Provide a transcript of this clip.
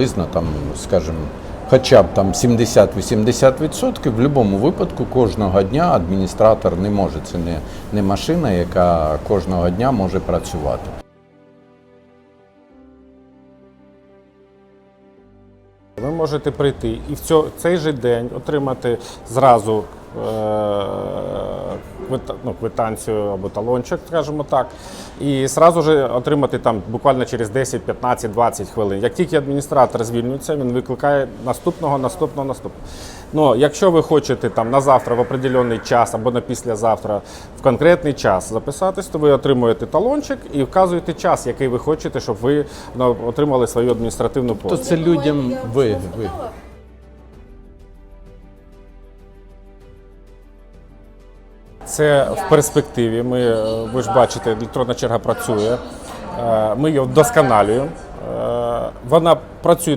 Приблизно там, скажімо, хоча б там 70-80%, в будь-якому випадку кожного дня адміністратор не може. Це не, не машина, яка кожного дня може працювати. Ви можете прийти і в цей же день отримати зразу е, ну, квитанцію або талончик, скажімо так, і зразу же отримати там буквально через 10, 15, 20 хвилин. Як тільки адміністратор звільнюється, він викликає наступного, наступного, наступного. Ну, якщо ви хочете там на завтра в определений час або на післязавтра в конкретний час записатись, то ви отримуєте талончик і вказуєте час, який ви хочете, щоб ви ну, отримали свою адміністративну То це людям ви, ви. Це в перспективі. Ми, е, ви ж бачите, електронна черга працює. Е, Ми її вдосконалюємо. Е, Вона працює